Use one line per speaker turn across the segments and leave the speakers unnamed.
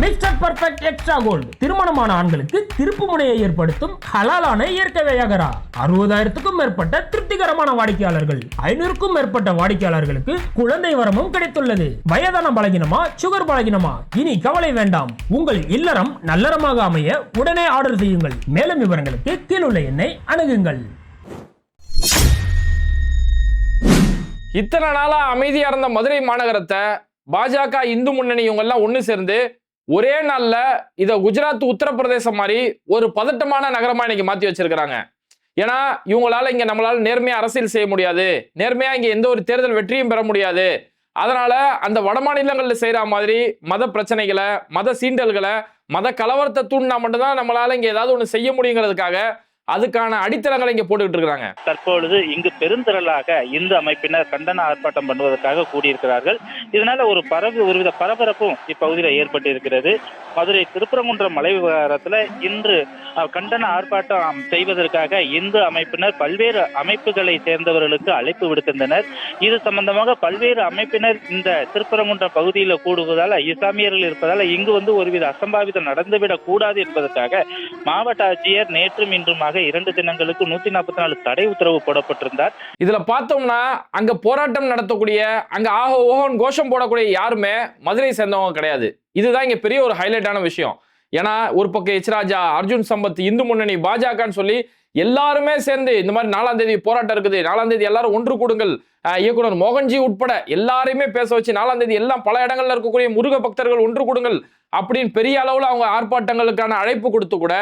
Mister perfect extra gold திருமணமான ஆண்களுக்கு திருப்பு முனையை ஏற்படுத்தும் ஹலாலான இயற்கை வையகரா. அறுபதாயிரத்துக்கும் மேற்பட்ட திருப்திகரமான வாடிக்கையாளர்கள். ஐநூறுக்கும் மேற்பட்ட வாடிக்கையாளர்களுக்கு குழந்தை வரமும் கிடைத்துள்ளது. வயதான பலகினமா சுகர் பலகினமா? இனி கவலை வேண்டாம். உங்கள் இல்லறம் நல்லறமாக அமைய உடனே ஆர்டர் செய்யுங்கள். மேலும் விவரங்களுக்கு கீழுள்ள எண்ணை அணுகுங்கள்.
இத்தனை நாளா அமைதியா இருந்த மதுரை மாநகரத்தை பாஜக இந்து முன்னணி இவங்க எல்லாம் சேர்ந்து ஒரே நாளில் இதை குஜராத் உத்தரப்பிரதேசம் மாதிரி ஒரு பதட்டமான நகரமாக இன்னைக்கு மாற்றி வச்சிருக்கிறாங்க. ஏன்னா இவங்களால இங்கே நம்மளால நேர்மையாக அரசியல் செய்ய முடியாது. நேர்மையாக இங்கே எந்த ஒரு தேர்தல் வெற்றியும் பெற முடியாது. அதனால அந்த வட மாநிலங்களில் செய்கிற மாதிரி மத பிரச்சனைகளை மத சீண்டல்களை மத கலவரத்தை தூண்டினா மட்டும்தான் நம்மளால இங்கே ஏதாவது ஒன்று செய்ய முடியுங்கிறதுக்காக அதுக்கான அடித்தளங்களை இங்க போட்டுக்கிட்டு இருக்காங்க
தற்பொழுது இங்கு பெருந்திரளாக இந்து அமைப்பினர் கண்டன ஆர்ப்பாட்டம் பண்ணுவதற்காக கூடியிருக்கிறார்கள். இதனால ஒரு பரவு ஒருவித பரபரப்பும் இப்பகுதியில் ஏற்பட்டு இருக்கிறது மதுரை திருப்பரங்குன்றம் மலை விவகாரத்துல இன்று கண்டன ஆர்ப்பாட்டம் செய்வதற்காக இந்து அமைப்பினர் பல்வேறு அமைப்புகளை சேர்ந்தவர்களுக்கு அழைப்பு விடுத்திருந்தனர். இது சம்பந்தமாக பல்வேறு அமைப்பினர் இந்த திருப்பரங்குன்றம் பகுதியில் கூடுவதால் இஸ்லாமியர்கள் இருப்பதால் இங்கு வந்து ஒருவித அசம்பாவிதம் நடந்துவிடக் கூடாது என்பதற்காக மாவட்ட ஆட்சியர் நேற்றும் இன்றுமாக இரண்டு தினங்களுக்கு நூத்தி நாற்பத்தி நாலு தடை உத்தரவு போடப்பட்டிருந்தார்.
இதுல பார்த்தோம்னா அங்க போராட்டம் நடத்தக்கூடிய அங்க ஆஹோ ஓஹோன் கோஷம் போடக்கூடிய யாருமே மதுரை சேர்ந்தவங்க கிடையாது. இதுதான் இங்க பெரிய ஒரு ஹைலைட்டான விஷயம். ஏன்னா ஒரு பக்கம் எச்ராஜா அர்ஜுன் சம்பத் இந்து முன்னணி பாஜகன்னு சொல்லி எல்லாருமே சேர்ந்து இந்த மாதிரி நாலாம் தேதி போராட்டம் இருக்குது. நாலாம் தேதி எல்லாரும் ஒன்று கூடுங்கள். இயக்குனர் மோகன்ஜி உட்பட எல்லாரையுமே பேச வச்சு நாலாம் தேதி எல்லாம் பல இடங்கள்ல இருக்கக்கூடிய முருக பக்தர்கள் ஒன்று கூடுங்கள் அப்படின்னு பெரிய அளவுல அவங்க ஆர்ப்பாட்டங்களுக்கான அழைப்பு கொடுத்து கூட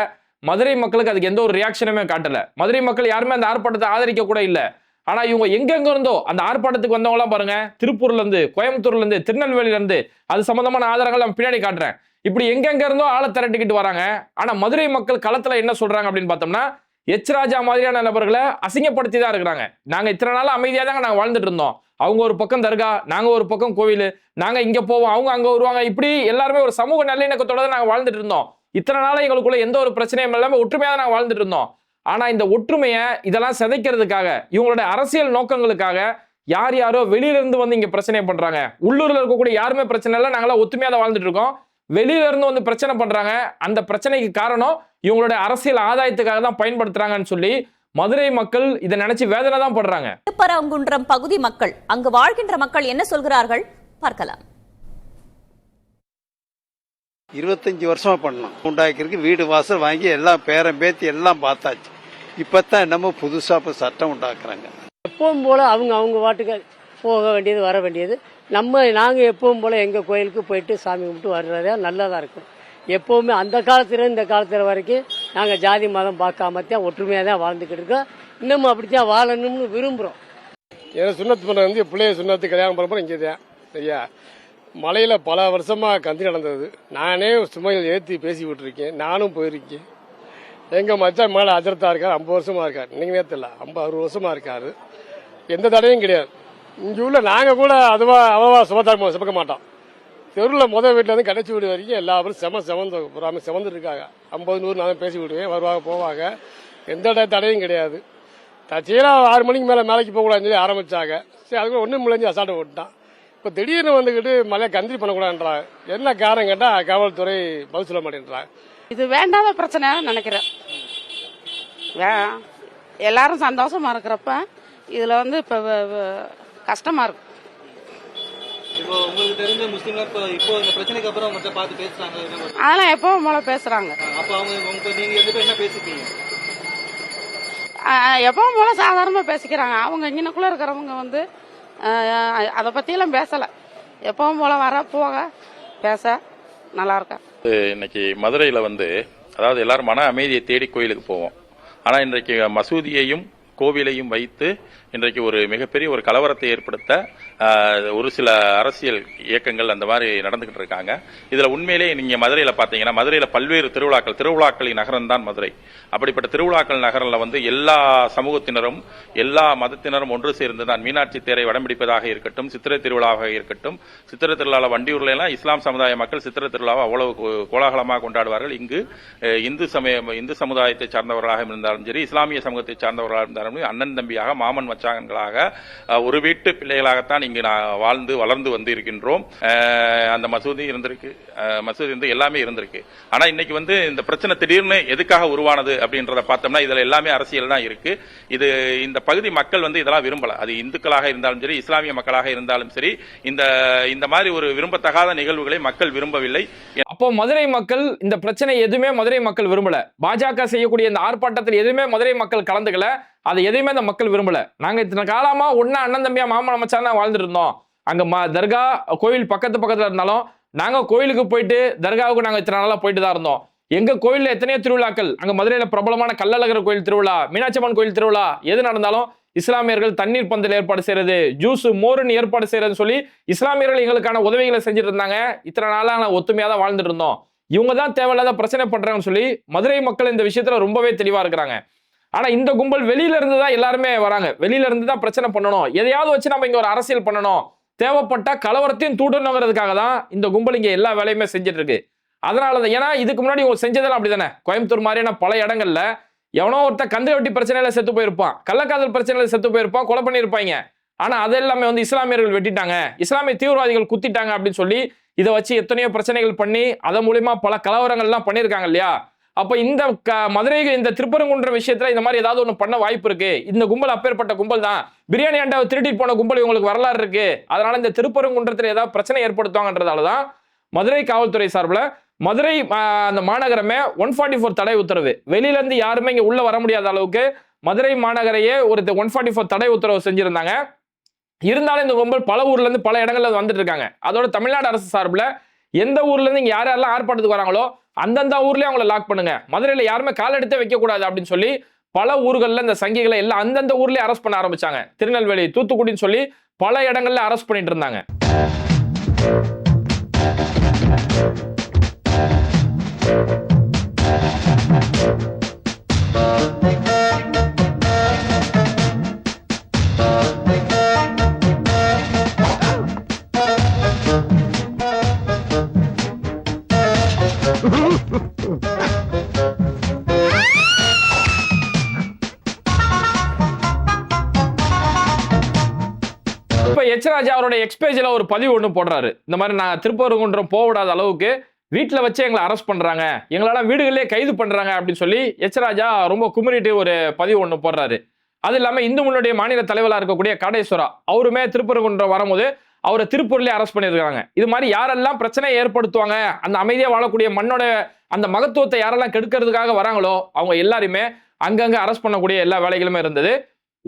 மதுரை மக்களுக்கு அதுக்கு எந்த ஒரு ரியாக்ஷனுமே காட்டல. மதுரை மக்கள் யாருமே அந்த ஆர்ப்பாட்டத்தை ஆதரிக்க கூட இல்லை. ஆனா இவங்க எங்கெங்க இருந்தோ அந்த ஆர்ப்பாட்டத்துக்கு வந்தவங்களாம் பாருங்க திருப்பூர்ல இருந்து கோயம்புத்தூர்ல இருந்து திருநெல்வேலியில இருந்து அது சம்பந்தமான ஆதாரங்கள் நான் பின்னாடி காட்டுறேன். இப்படி எங்கெங்க இருந்தோ ஆளை திரட்டிக்கிட்டு வராங்க. ஆனா மதுரை மக்கள் களத்துல என்ன சொல்றாங்க அப்படின்னு பார்த்தோம்னா எச் ராஜா மாதிரியான நபர்களை அசிங்கப்படுத்தி தான் இருக்கிறாங்க. நாங்க இத்தனை நாள் அமைதியா தாங்க நாங்க வாழ்ந்துட்டு இருந்தோம். அவங்க ஒரு பக்கம் தர்கா நாங்க ஒரு பக்கம் கோவில். நாங்க இங்க போவோம் அவங்க அங்க வருவாங்க. இப்படி எல்லாருமே ஒரு சமூக நல்லிணக்கத்தோட தான் நாங்க வாழ்ந்துட்டு இருந்தோம். இத்தனை நாளாக எங்களுக்குள்ள எந்த ஒரு பிரச்சனையும் இல்லாமல் ஒற்றுமையாக தான் வாழ்ந்துட்டு இருந்தோம். ஆனால் இந்த ஒற்றுமையை இதெல்லாம் சிதைக்கிறதுக்காக இவங்களோட அரசியல் நோக்கங்களுக்காக யார் யாரோ வெளியிலேருந்து வந்து இங்கே பிரச்சனை பண்ணுறாங்க உள்ளூரில் இருக்கக்கூடிய யாருமே பிரச்சனை இல்லை நாங்களாம் ஒற்றுமையாக தான் வாழ்ந்துட்டு இருக்கோம். வெளியில இருந்து வந்து பிரச்சனை பண்ணுறாங்க அந்த பிரச்சனைக்கு காரணம் இவங்களுடைய அரசியல் ஆதாயத்துக்காக தான் பயன்படுத்துறாங்கன்னு சொல்லி மதுரை மக்கள் இதை நினைச்சு வேதனை தான் படுறாங்க.
திருப்பரங்குன்றம் பகுதி மக்கள் அங்கு வாழ்கின்ற மக்கள் என்ன சொல்கிறார்கள்? பார்க்கலாம்.
இருபத்தஞ்சி வருஷமா பண்ணோம் உண்டாக்கிருக்கு வீடு வாசல் வாங்கி எல்லாம் பேரம் பேத்தி எல்லாம் பார்த்தாச்சு. இப்பதான் என்னமோ புதுசா இப்ப சட்டம் உண்டாக்குறாங்க.
எப்பவும் போல அவங்க அவங்க வாட்டுக்கு போக வேண்டியது வர வேண்டியது. நம்ம நாங்கள் எப்பவும் போல எங்கள் கோயிலுக்கு போயிட்டு சாமி கும்பிட்டு வர்றதே நல்லதாக இருக்கும். எப்பவுமே அந்த காலத்துல இந்த காலத்துல வரைக்கும் நாங்கள் ஜாதி மதம் பார்க்காம தான் ஒற்றுமையாக தான் வாழ்ந்துக்கிட்டு இருக்கோம். இன்னமும் அப்படித்தான் வாழணும்னு விரும்புகிறோம்
ஏன்னா சுண்ணத்து பண்ண வந்து பிள்ளைய சுண்ணத்து கல்யாணம் பண்ண இங்கே தான் சரியா? மலையில் பல வருஷமாக கந்தி நடந்தது. நானே சுமையில் ஏற்றி பேசி விட்டுருக்கேன். நானும் போயிருக்கேன். எங்கள் மச்சான் மேலே அஜரத்தா இருக்கார். ஐம்பது வருஷமா இருக்கார். நீங்கள் நேரத்தில் ஐம்பது அறுபது வருஷமா இருக்காரு. எந்த தடையும் கிடையாது. இங்கே உள்ள நாங்கள் கூட அதுவா அவ்வளவா சுமத்தா சுமக்க மாட்டோம். தெருவில் முதல் வீட்டில் இருந்து கடைசி வீடு வரைக்கும் எல்லாரும் செம செவந்து புறாம செவந்து இருக்காங்க ஐம்பது நூறு நான் பேசி விடுவேன். வருவாங்க போவாங்க எந்த தடையும் கிடையாது. தச்சீராக ஆறு மணிக்கு மேலே மேலைக்கு போகக்கூடாதுன்னு சொல்லி ஆரம்பித்தாங்க சரி அதுக்குள்ள ஒன்றும் முடிஞ்சு அசாட்டை விட்டான் இப்போ திடீர்னு வந்துக்கிட்டு மலையை கந்திரி பண்ணக்கூடாதுன்றாங்க என்ன காரணம் கேட்டால் காவல்துறை பதில் சொல்ல மாட்டேன்றாங்க
இது வேண்டாத பிரச்சனைன்னு நினைக்கிறேன். வே எல்லாரும் சந்தோஷமா இருக்கிறப்ப இதுல வந்து இப்ப கஷ்டமா இருக்கு.
இப்போ உங்களுக்கு தெரிஞ்ச முஸ்லீம்ல இப்போ இப்போ இந்த பிரச்சனைக்கு அப்புறம் உங்கள்கிட்ட பார்த்து பேசுறாங்க என்ன பண்றாங்க?
அதெல்லாம் எப்பவும் போல பேசுறாங்க.
அப்போ அவங்க உங்க நீங்க ரெண்டு பேரும் என்ன பேசிப்பீங்க?
ஆஹ் எப்பவும் போல சாதாரணமா பேசிக்கிறாங்க. அவங்க இங்கனக்குள்ள இருக்கிறவங்க வந்து அதை பத்தியெல்லாம் பேசல. எப்பவும் போல வர போக. பேச நல்லா இருக்கா.
இன்னைக்கு மதுரையில் வந்து அதாவது எல்லாரும் மன அமைதியை தேடி கோயிலுக்கு போவோம். ஆனால் இன்றைக்கு மசூதியையும் கோவிலையும் வைத்து இன்றைக்கு ஒரு மிகப்பெரிய ஒரு கலவரத்தை ஏற்படுத்த ஒரு சில அரசியல் இயக்கங்கள் அந்த மாதிரி நடந்துகிட்டு இருக்காங்க. இதில் உண்மையிலேயே நீங்கள் மதுரையில் பார்த்தீங்கன்னா மதுரையில் பல்வேறு திருவிழாக்கள் திருவிழாக்களின் நகரம் தான் மதுரை. அப்படிப்பட்ட திருவிழாக்கள் நகரில் வந்து எல்லா சமூகத்தினரும் எல்லா மதத்தினரும் ஒன்று சேர்ந்து தான் மீனாட்சி தேரை வடம்பிடிப்பதாக இருக்கட்டும் சித்திரை திருவிழாவாக இருக்கட்டும் சித்திரை திருவிழாவில் வண்டியூர்ல எல்லாம் இஸ்லாம் சமுதாய மக்கள் சித்திரை திருவிழாவை அவ்வளவு கோலாகலமாக கொண்டாடுவார்கள். இங்கு இந்து சமய இந்து சமுதாயத்தை சார்ந்தவர்களாக இருந்தாலும் சரி இஸ்லாமிய சமூகத்தை சார்ந்தவர்களாக இருந்தாலும் அண்ணன் தம்பியாக மாமன் மச்சான்களாக ஒரு வீட்டு பிள்ளைகளாகத்தான் இங்கு நான் வாழ்ந்து வளர்ந்து வந்து இருக்கின்றோம் அந்த மசூதி இருந்திருக்கு மசூதி இருந்து எல்லாமே இருந்திருக்கு. ஆனால் இன்னைக்கு வந்து இந்த பிரச்சனை திடீர்னு எதுக்காக உருவானது அப்படின்றத பார்த்தோம்னா இதில் எல்லாமே அரசியல் தான் இருக்கு. இது இந்த பகுதி மக்கள் வந்து இதெல்லாம் விரும்பல. அது இந்துக்களாக இருந்தாலும் சரி இஸ்லாமிய மக்களாக இருந்தாலும் சரி இந்த இந்த மாதிரி ஒரு விரும்பத்தகாத நிகழ்வுகளை மக்கள் விரும்பவில்லை.
அப்போ மதுரை மக்கள் இந்த பிரச்சனை எதுவுமே மதுரை மக்கள் விரும்பல. பாஜக செய்யக்கூடிய இந்த ஆர்ப்பாட்டத்தில் எதுவுமே மதுரை மக்கள் கலந்துக்கல. அது எதையுமே அந்த மக்கள் விரும்பலை. நாங்கள் இத்தனை காலமாக ஒன்றா அண்ணன் தம்பியா மாமன் அமைச்சா தான் வாழ்ந்துட்டு இருந்தோம். அங்கே ம தர்கா கோயில் பக்கத்து பக்கத்தில் இருந்தாலும் நாங்கள் கோயிலுக்கு போயிட்டு தர்காவுக்கு நாங்கள் இத்தனை நாளாக போயிட்டு தான் இருந்தோம். எங்க கோயில்ல எத்தனையோ திருவிழாக்கள் அங்க மதுரையில பிரபலமான கள்ளழகர் கோயில் திருவிழா மீனாட்சி அம்மன் கோயில் திருவிழா எது நடந்தாலும் இஸ்லாமியர்கள் தண்ணீர் பந்தல் ஏற்பாடு செய்யறது ஜூஸ் மோருன்னு ஏற்பாடு செய்யறதுன்னு சொல்லி இஸ்லாமியர்கள் எங்களுக்கான உதவிகளை செஞ்சுட்டு இருந்தாங்க. இத்தனை நாளாக நாங்கள் ஒத்துமையா தான் வாழ்ந்துட்டு இருந்தோம். இவங்க தான் தேவையில்லாத பிரச்சனை பண்றாங்கன்னு சொல்லி மதுரை மக்கள் இந்த விஷயத்துல ரொம்பவே தெளிவா இருக்கிறாங்க. ஆனால் இந்த கும்பல் வெளியில இருந்து தான் எல்லாருமே வராங்க. வெளியில இருந்து தான் பிரச்சனை பண்ணணும். எதையாவது வச்சு நம்ம இங்கே ஒரு அரசியல் பண்ணணும். தேவைப்பட்ட கலவரத்தையும் தூண்டணுங்கிறதுக்காக தான் இந்த கும்பல் இங்கே எல்லா வேலையுமே செஞ்சுட்டு இருக்கு அதனால தான் ஏன்னா இதுக்கு முன்னாடி இவங்க செஞ்சதெல்லாம் அப்படிதானே? கோயம்புத்தூர் மாதிரியான பல இடங்கள்ல எவனோ ஒருத்தன் கந்து வெட்டி பிரச்சனையில செத்து போயிருப்பான். கள்ளக்காதல் பிரச்சனையில செத்து போயிருப்பான் கொலை பண்ணியிருப்பாங்க. ஆனா அது எல்லாமே வந்து இஸ்லாமியர்கள் வெட்டிட்டாங்க. இஸ்லாமிய தீவிரவாதிகள் குத்திட்டாங்க அப்படின்னு சொல்லி இதை வச்சு எத்தனையோ பிரச்சனைகள் பண்ணி அதன் மூலியமா பல கலவரங்கள்லாம் பண்ணியிருக்காங்க இல்லையா? அப்போ இந்த க- மதுரை இந்த திருப்பரங்குன்ற விஷயத்தில் இந்த மாதிரி ஏதாவது ஒன்று பண்ண வாய்ப்பு இருக்கு. இந்த கும்பல் அப்பேற்பட்ட கும்பல் தான். பிரியாணி அண்டாவை திருட்டிட்டு போன கும்பல் இவங்களுக்கு வரலாறு இருக்கு. அதனால இந்த திருப்பரங்குன்றத்தில் ஏதாவது பிரச்சனை ஏற்படுத்துவாங்கன்றதால தான் மதுரை காவல்துறை சார்பில் மதுரை அந்த மாநகரமே ஒன் ஃபார்ட்டி ஃபோர் தடை உத்தரவு. வெளியிலேருந்து யாருமே இங்கே உள்ளே வர முடியாத அளவுக்கு மதுரை மாநகரையே ஒரு ஒன் ஃபார்ட்டி ஃபோர் தடை உத்தரவு செஞ்சுருந்தாங்க. இருந்தாலும் இந்த கும்பல் பல ஊர்லேருந்து பல இடங்கள்ல வந்துட்டு இருக்காங்க. அதோட தமிழ்நாடு அரசு சார்பில் எந்த ஊர்ல இருந்து இங்க யார் யாரெல்லாம் ஆர்ப்பாட்டத்துக்கு வராங்களோ அந்தந்த ஊர்லயே அவங்கள லாக் பண்ணுங்க மதுரையில யாருமே கால் எடுத்தே வைக்க கூடாது அப்படின்னு சொல்லி பல ஊர்கள்ல இந்த சங்கிகளை எல்லாம் அந்தந்த ஊர்லயே அரெஸ்ட் பண்ண ஆரம்பிச்சாங்க திருநெல்வேலி தூத்துக்குடின்னு சொல்லி பல இடங்கள்ல அரெஸ்ட் பண்ணிட்டு இருந்தாங்க Thank you. ராஜா அவருடைய எக்ஸ்பேஜில் ஒரு பதிவு ஒன்று போடுறாரு. இந்த மாதிரி நான் திருப்பரங்குன்றம் போகவிடாத அளவுக்கு வீட்டில் வச்சு எங்களை அரெஸ்ட் பண்ணுறாங்க எங்களால் வீடுகளிலே கைது பண்ணுறாங்க அப்படின்னு சொல்லி எச்ராஜா ரொம்ப குமுறிட்டு ஒரு பதிவு ஒன்று போடுறாரு. அது இல்லாமல் இந்து முன்னுடைய மாநில தலைவராக இருக்கக்கூடிய காடேஸ்வரா அவருமே திருப்பரங்குன்றம் வரும்போது அவரை திருப்பூர்லேயே அரெஸ்ட் பண்ணியிருக்காங்க. இது மாதிரி யாரெல்லாம் பிரச்சனையை ஏற்படுத்துவாங்க அந்த அமைதியாக வாழக்கூடிய மண்ணோட அந்த மகத்துவத்தை யாரெல்லாம் கெடுக்கிறதுக்காக வராங்களோ அவங்க எல்லாருமே அங்கங்கே அரெஸ்ட் பண்ணக்கூடிய எல்லா வேலைகளுமே இருந்தது.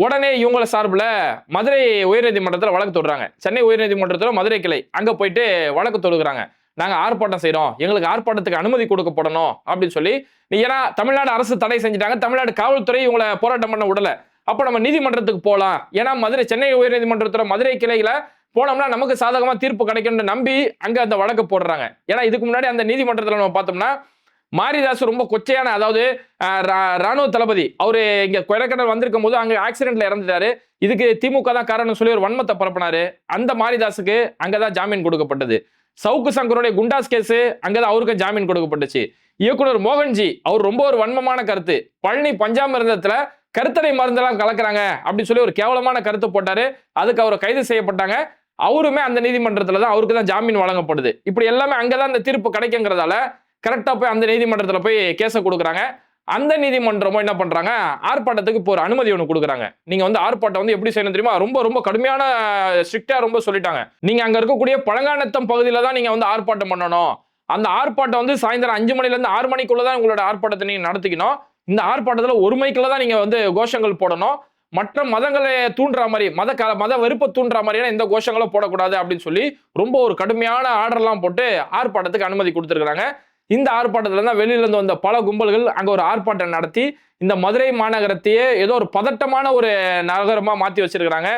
உடனே இவங்கள சார்பில் மதுரை உயர்நீதிமன்றத்தில் வழக்கு தொடுறாங்க. சென்னை உயர்நீதிமன்றத்தில் மதுரை கிளை. அங்கே போயிட்டு வழக்கு தொடுக்கிறாங்க. நாங்கள் ஆர்ப்பாட்டம் செய்கிறோம் எங்களுக்கு ஆர்ப்பாட்டத்துக்கு அனுமதி கொடுக்கப்படணும் அப்படின்னு சொல்லி நீ ஏன்னா தமிழ்நாடு அரசு தடை செஞ்சுட்டாங்க. தமிழ்நாடு காவல்துறை இவங்களை போராட்டம் பண்ண விடல. அப்போ நம்ம நீதிமன்றத்துக்கு போகலாம் ஏன்னா மதுரை சென்னை உயர்நீதிமன்றத்தில் மதுரை கிளையில் போனோம்னா நமக்கு சாதகமாக தீர்ப்பு கிடைக்கும்னு நம்பி அங்கே அந்த வழக்கு போடுறாங்க. ஏன்னா இதுக்கு முன்னாடி அந்த நீதிமன்றத்தில் நம்ம பார்த்தோம்னா மாரிதாஸ் ரொம்ப கொச்சையான அதாவது ரா- ராணுவ தளபதி. அவர் இங்கே கொடைக்கானல் வந்திருக்கும் போது அங்கே ஆக்சிடென்ட்ல இறந்துட்டாரு. இதுக்கு திமுக தான் காரணம் சொல்லி ஒரு வன்மத்தை பரப்பினாரு. அந்த மாரிதாஸுக்கு அங்கதான் ஜாமீன் கொடுக்கப்பட்டது. சவுக்கு சங்கருடைய குண்டாஸ் கேஸ் அங்கதான் அவருக்கு ஜாமீன் கொடுக்கப்பட்டுச்சு. இயக்குனர் மோகன்ஜி அவர் ரொம்ப ஒரு வன்மமான கருத்து. பழனி பஞ்சாமிர்தத்துல கருத்தடை மருந்தெல்லாம் கலக்குறாங்க அப்படின்னு சொல்லி ஒரு கேவலமான கருத்து போட்டாரு. அதுக்கு அவர் கைது செய்யப்பட்டாங்க. அவருமே அந்த நீதிமன்றத்துல தான் அவருக்கு தான் ஜாமீன் வழங்கப்படுது. இப்படி எல்லாமே அங்கதான் அந்த தீர்ப்பு கிடைக்குங்கிறதால கரெக்டாக போய் அந்த நீதிமன்றத்தில் போய் கேஸை கொடுக்குறாங்க. அந்த நீதிமன்றமும் என்ன பண்ணுறாங்க ஆர்ப்பாட்டத்துக்கு இப்போ ஒரு அனுமதி ஒன்று கொடுக்குறாங்க. நீங்கள் வந்து ஆர்ப்பாட்டம் வந்து எப்படி செய்யணும் தெரியுமா? ரொம்ப ரொம்ப கடுமையான ஸ்ட்ரிக்டாக ரொம்ப சொல்லிட்டாங்க. நீங்கள் அங்கே இருக்கக்கூடிய பழங்கானத்தம் பகுதியில் தான் நீங்கள் வந்து ஆர்ப்பாட்டம் பண்ணணும். அந்த ஆர்ப்பாட்டம் வந்து சாயந்தரம் அஞ்சு மணிலேருந்து ஆறு மணிக்குள்ளே தான் உங்களோட ஆர்ப்பாட்டத்தை நீங்கள் நடத்திக்கணும். இந்த ஆர்ப்பாட்டத்தில் ஒரு மணிக்குள்ள தான் நீங்கள் வந்து கோஷங்கள் போடணும். மற்ற மதங்களை தூண்டுற மாதிரி மத க மத வெறுப்பை தூண்டுற மாதிரியான எந்த கோஷங்களும் போடக்கூடாது அப்படின்னு சொல்லி ரொம்ப ஒரு கடுமையான ஆர்டர்லாம் போட்டு ஆர்ப்பாட்டத்துக்கு அனுமதி கொடுத்துருக்குறாங்க. இந்த ஆர்ப்பாட்டத்தில் தான் வெளியிலேருந்து வந்த பல கும்பல்கள் அங்கே ஒரு ஆர்ப்பாட்டம் நடத்தி இந்த மதுரை மாநகரத்தையே ஏதோ ஒரு பதட்டமான ஒரு நகரமாக மாற்றி வச்சிருக்கிறாங்க.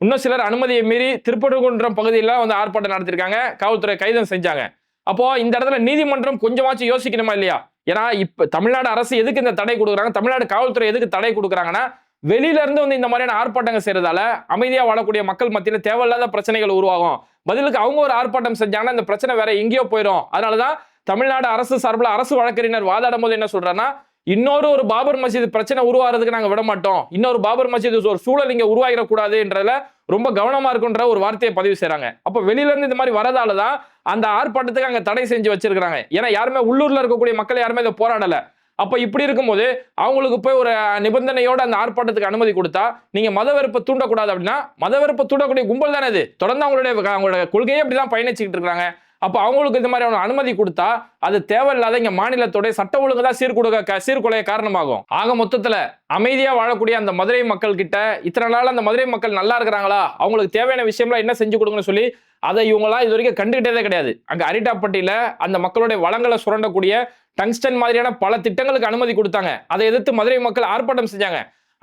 இன்னும் சிலர் அனுமதியை மீறி திருப்பரங்குன்றம் பகுதியில் வந்து ஆர்ப்பாட்டம் நடத்திருக்காங்க. காவல்துறை கைதும் செஞ்சாங்க. அப்போ இந்த இடத்துல நீதிமன்றம் கொஞ்சமாச்சும் யோசிக்கணுமா இல்லையா? ஏன்னா இப்ப தமிழ்நாடு அரசு எதுக்கு இந்த தடை கொடுக்குறாங்க? தமிழ்நாடு காவல்துறை எதுக்கு தடை கொடுக்குறாங்கன்னா வெளியில இருந்து வந்து இந்த மாதிரியான ஆர்ப்பாட்டங்கள் செய்யறதால அமைதியா வாழக்கூடிய மக்கள் மத்தியில தேவையில்லாத பிரச்சனைகள் உருவாகும். பதிலுக்கு அவங்க ஒரு ஆர்ப்பாட்டம் செஞ்சாங்கன்னா இந்த பிரச்சனை வேற எங்கேயோ போயிடும் அதனாலதான் தமிழ்நாடு அரசு சார்பில் அரசு வழக்கறிஞர் வாதாடும் போது என்ன சொல்றாருன்னா இன்னொரு ஒரு பாபர் மசீது பிரச்சனை உருவாகிறதுக்கு நாங்கள் விட மாட்டோம். இன்னொரு பாபர் மசீது ஒரு சூழல் இங்கே உருவாகிடக்கூடாதுன்றதுல ரொம்ப கவனமா இருக்குன்ற ஒரு வார்த்தையை பதிவு செய்யறாங்க அப்போ வெளியில இருந்து இந்த மாதிரி வரதால தான் அந்த ஆர்ப்பாட்டத்துக்கு அங்கே தடை செஞ்சு வச்சிருக்கிறாங்க. ஏன்னா யாருமே உள்ளூர்ல இருக்கக்கூடிய மக்கள் யாருமே இதை போராடல. அப்ப இப்படி இருக்கும்போது அவங்களுக்கு போய் ஒரு நிபந்தனையோட அந்த ஆர்ப்பாட்டத்துக்கு அனுமதி கொடுத்தா நீங்க மத வெறுப்பை தூண்டக்கூடாது அப்படின்னா மத வெறுப்பை தூண்டக்கூடிய கும்பல் தானே இது. தொடர்ந்து அவங்களுடைய அவங்களோட கொள்கையே அப்படிதான் பயணிச்சுக்கிட்டு இருக்காங்க அப்போ அவங்களுக்கு இந்த மாதிரி அனுமதி கொடுத்தா அது தேவையில்லாத இங்க மாநிலத்தோட சட்ட ஒழுங்கு தான் சீர்கொடுக்க சீர்குலைய காரணமாகும். ஆக மொத்தத்துல அமைதியா வாழக்கூடிய அந்த மதுரை மக்கள் கிட்ட இத்தனை நாள் அந்த மதுரை மக்கள் நல்லா இருக்கிறாங்களா? அவங்களுக்கு தேவையான விஷயம்லாம் என்ன செஞ்சு கொடுங்கன்னு சொல்லி அதை இவங்களாம் இது வரைக்கும் கண்டுகிட்டதே கிடையாது. அங்க அரிட்டாப்பட்டியில அந்த மக்களுடைய வளங்களை சுரண்டக்கூடிய டங்ஸ்டன் மாதிரியான பல திட்டங்களுக்கு அனுமதி கொடுத்தாங்க. அதை எதிர்த்து மதுரை மக்கள் ஆர்ப்பாட்டம் செஞ்சாங்க.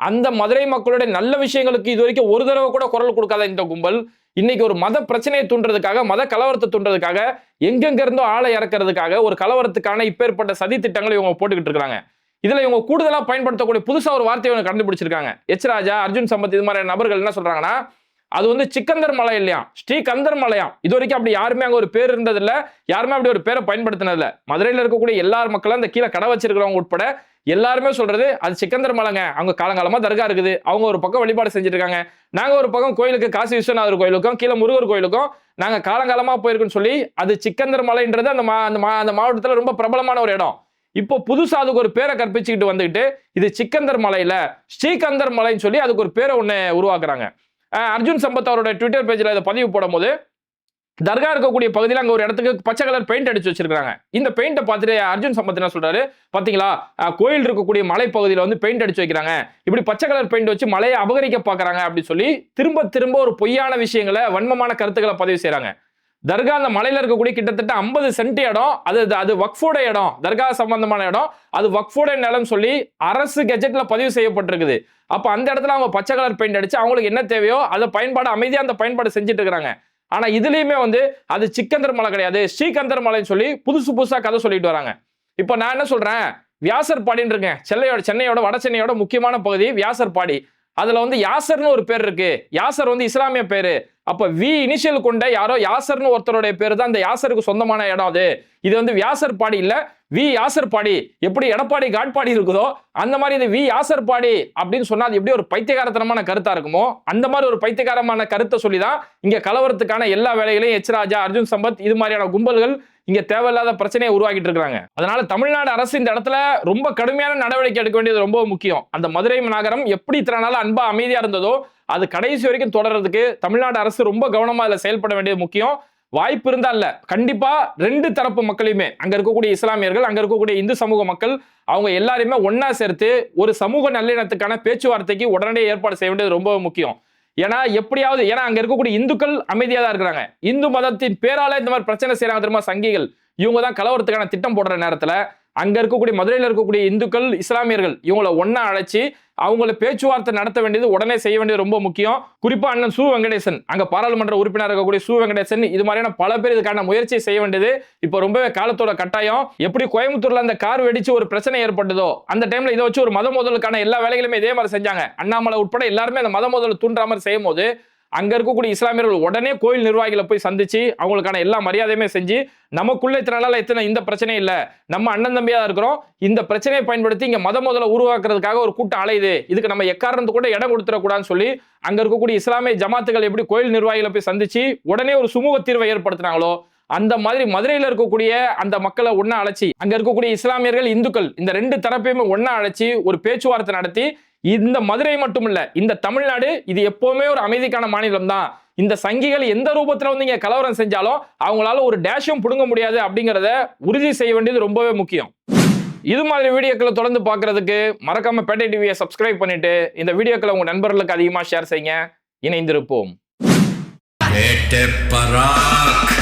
அந்த மதுரை மக்களுடைய நல்ல விஷயங்களுக்கு இது வரைக்கும் ஒரு தடவை கூட குரல் கொடுக்காத இந்த கும்பல் இன்னைக்கு ஒரு மத பிரச்சனையை தூண்டுறதுக்காக மத கலவரத்தை தூண்டுறதுக்காக எங்கெங்க இருந்தோ ஆளை இறக்குறதுக்காக ஒரு கலவரத்துக்கான இப்பேற்பட்ட சதி திட்டங்களை இவங்க போட்டுக்கிட்டு இருக்காங்க. இதுல இவங்க கூடுதலா பயன்படுத்தக்கூடிய புதுசா ஒரு வார்த்தையை இவங்க கண்டுபிடிச்சிருக்காங்க. எச் ராஜா அர்ஜுன் சம்பத் இது மாதிரியான நபர்கள் என்ன சொல்றாங்கன்னா அது வந்து சிக்கந்தர் மலை இல்லையா? ஸ்ரீகந்தர் மலையாம். இது வரைக்கும் அப்படி யாருமே அங்க ஒரு பேர் இருந்தது இல்லை யாருமே அப்படி ஒரு பேரை பயன்படுத்தினதில்ல. மதுரையில் இருக்கக்கூடிய எல்லார் மக்களும் அந்த கீழே கடை வச்சிருக்கிறவங்க உட்பட எல்லாருமே சொல்றது அது சிக்கந்தர் மலைங்க. அவங்க காலங்காலமா தர்கா இருக்குது. அவங்க ஒரு பக்கம் வழிபாடு செஞ்சுட்டு இருக்காங்க நாங்க ஒரு பக்கம் கோயிலுக்கு காசி விஸ்வநாதர் கோயிலுக்கும் கீழே முருகர் கோயிலுக்கும் நாங்க காலங்காலமா போயிருக்குன்னு சொல்லி அது சிக்கந்தர் மலைன்றது அந்த மா- அந்த மா- அந்த மாவட்டத்துல ரொம்ப பிரபலமான ஒரு இடம். இப்போ புதுசா அதுக்கு ஒரு பேரை கற்பிச்சுக்கிட்டு வந்துக்கிட்டு இது சிக்கந்தர் மலையில ஸ்ரீகந்தர் மலைன்னு சொல்லி அதுக்கு ஒரு பேரை ஒண்ணு உருவாக்குறாங்க. அர்ஜுன் சம்பத் அவரோட ட்விட்டர் பேஜ்ல இதை பதிவு போடும்போது தர்கா இருக்கக்கூடிய பகுதியில் அங்கே ஒரு இடத்துக்கு பச்சை கலர் பெயிண்ட் அடிச்சு வச்சிருக்காங்க இந்த பெயிண்ட்டை பார்த்துட்டு அர்ஜுன் சம்பத் என்ன சொல்றாரு? பார்த்தீங்களா கோயில் இருக்கக்கூடிய மலைப்பகுதியில் வந்து பெயிண்ட் அடிச்சு வைக்கிறாங்க. இப்படி பச்சை கலர் பெயிண்ட் வச்சு மலையை அபகரிக்க பார்க்குறாங்க அப்படின்னு சொல்லி திரும்ப திரும்ப ஒரு பொய்யான விஷயங்களை வன்மமான கருத்துக்களை பதிவு செய்கிறாங்க தர்கா அந்த மலையில இருக்கக்கூடிய கிட்டத்தட்ட ஐம்பது சென்ட் இடம். அது அது வக்ஃபோட இடம். தர்கா சம்பந்தமான இடம். அது வக்ஃபோட நிலம் சொல்லி அரசு கெஜெட்ல பதிவு செய்யப்பட்டிருக்குது. அப்ப அந்த இடத்துல அவங்க பச்சை கலர் பெயிண்ட் அடிச்சு அவங்களுக்கு என்ன தேவையோ அதை பயன்பாடு அமைதியா அந்த பயன்பாடு செஞ்சுட்டு இருக்கிறாங்க. ஆனால் இதுலேயுமே வந்து அது சிக்கந்தர் மலை கிடையாது. ஸ்ரீகந்தர் மலைன்னு சொல்லி புதுசு புதுசாக கதை சொல்லிட்டு வராங்க. இப்போ நான் என்ன சொல்கிறேன் வியாசர் பாடின்னு இருக்கேன். சென்னையோட சென்னையோட வட சென்னையோட முக்கியமான பகுதி வியாசர் பாடி அதுல வந்து யாசர்னு ஒரு பேர் இருக்கு. யாசர் வந்து இஸ்லாமிய பேரு. அப்ப வி இனிஷியல் கொண்ட யாரோ? யாசர்னு ஒருத்தருடைய பேர் தான் அந்த யாசருக்கு சொந்தமான இடம் அது. இது வந்து வியாசர் பாடி இல்ல வி யாசர் பாடி. எப்படி எடப்பாடி காட்பாடி இருக்குதோ அந்த மாதிரி இது வி யாசர் பாடி அப்படின்னு சொன்னா அது எப்படி ஒரு பைத்தியகாரத்தனமான கருத்தா இருக்குமோ அந்த மாதிரி ஒரு பைத்தியகாரமான கருத்தை சொல்லி தான் இங்க கலவரத்துக்கான எல்லா வேலைகளையும் எச் ராஜா அர்ஜுன் சம்பத் இது மாதிரியான கும்பல்கள் இங்க தேவையில்லாத பிரச்சனையை உருவாக்கிட்டு இருக்காங்க அதனால தமிழ்நாடு அரசு இந்த இடத்துல ரொம்ப கடுமையான நடவடிக்கை எடுக்க வேண்டியது ரொம்ப முக்கியம். அந்த மதுரை நகரம் எப்படி இத்தனை நாள் அன்பா அமைதியா இருந்ததோ அது கடைசி வரைக்கும் தொடர்றதுக்கு தமிழ்நாடு அரசு ரொம்ப கவனமா அதுல செயல்பட வேண்டியது முக்கியம். வாய்ப்பு இருந்தா இல்ல. கண்டிப்பா ரெண்டு தரப்பு மக்களையுமே அங்க இருக்கக்கூடிய இஸ்லாமியர்கள் அங்க இருக்கக்கூடிய இந்து சமூக மக்கள் அவங்க எல்லாரையுமே ஒன்னா சேர்த்து ஒரு சமூக நல்லிணத்துக்கான பேச்சுவார்த்தைக்கு உடனடியே ஏற்பாடு செய்ய வேண்டியது ரொம்ப முக்கியம். ஏன்னா எப்படியாவது ஏன்னா அங்க இருக்கக்கூடிய இந்துக்கள் அமைதியா தான் இருக்கிறாங்க. இந்து மதத்தின் பேரால இந்த மாதிரி பிரச்சனை செய்யறாங்க தெரியுமா? சங்கிகள். இவங்க தான் கலவரத்துக்கான திட்டம் போடுற நேரத்துல அங்கே இருக்கக்கூடிய மதுரையில் இருக்கக்கூடிய இந்துக்கள் இஸ்லாமியர்கள் இவங்களை ஒன்றா அழைச்சி அவங்கள பேச்சுவார்த்தை நடத்த வேண்டியது உடனே செய்ய வேண்டியது ரொம்ப முக்கியம். குறிப்பாக அண்ணன் சு வெங்கடேசன். அங்கே பாராளுமன்ற உறுப்பினர் இருக்கக்கூடிய சு வெங்கடேசன் இது மாதிரியான பல பேர் இதுக்கான முயற்சியை செய்ய வேண்டியது. இப்போ ரொம்பவே காலத்தோட கட்டாயம். எப்படி கோயம்புத்தூரில் அந்த கார் வெடிச்சு ஒரு பிரச்சனை ஏற்பட்டதோ அந்த டைமில் இதை வச்சு ஒரு மத மோதலுக்கான எல்லா வேலைகளுமே இதே மாதிரி செஞ்சாங்க. அண்ணாமலை உட்பட எல்லாருமே அந்த மத மோதலை தூண்டுற மாதிரி செய்யும் போது அங்க இருக்கக்கூடிய இஸ்லாமியர்கள் உடனே கோயில் நிர்வாகிகளை போய் சந்திச்சு அவங்களுக்கான எல்லா மரியாதையுமே செஞ்சு நமக்குள்ளே இத்தனை நாளால இத்தனை இந்த பிரச்சனை இல்லை. நம்ம அண்ணன் தம்பியா இருக்கிறோம். இந்த பிரச்சனையை பயன்படுத்தி இங்க மத முதல்ல உருவாக்குறதுக்காக ஒரு கூட்டம் அலையுது. இதுக்கு நம்ம எக்காரணத்து கூட இடம் கொடுத்துடக்கூடாதுன்னு சொல்லி அங்க இருக்கக்கூடிய இஸ்லாமிய ஜமாத்துகள் எப்படி கோயில் நிர்வாகிகளை போய் சந்திச்சு உடனே ஒரு சுமூக தீர்வை ஏற்படுத்தினாங்களோ அந்த மாதிரி மதுரையில் இருக்கக்கூடிய அந்த மக்களை ஒன்றா அழைச்சி அங்க இருக்கக்கூடிய இஸ்லாமியர்கள் இந்துக்கள் இந்த ரெண்டு தரப்பையுமே ஒன்றா அழைச்சி ஒரு பேச்சுவார்த்தை நடத்தி இந்த மதுரை மட்டும் இல்ல இந்த தமிழ்நாடு இது எப்பவுமே ஒரு அமைதிக்கான மாநிலம் தான் இந்த சங்கிகள் எந்த ரூபத்துல வந்து இங்க கலவரம் செஞ்சாலும் அவங்களால ஒரு டேஷும் பிடுங்க முடியாது அப்படிங்கிறத உறுதி செய்ய வேண்டியது ரொம்பவே முக்கியம். இது மாதிரி வீடியோக்களை தொடர்ந்து பார்க்கறதுக்கு மறக்காம பேட்டை டிவியை சப்ஸ்கிரைப் பண்ணிட்டு இந்த வீடியோக்களை உங்க நண்பர்களுக்கு அதிகமா ஷேர் செய்யுங்க. இணைந்திருப்போம்.
பராக்.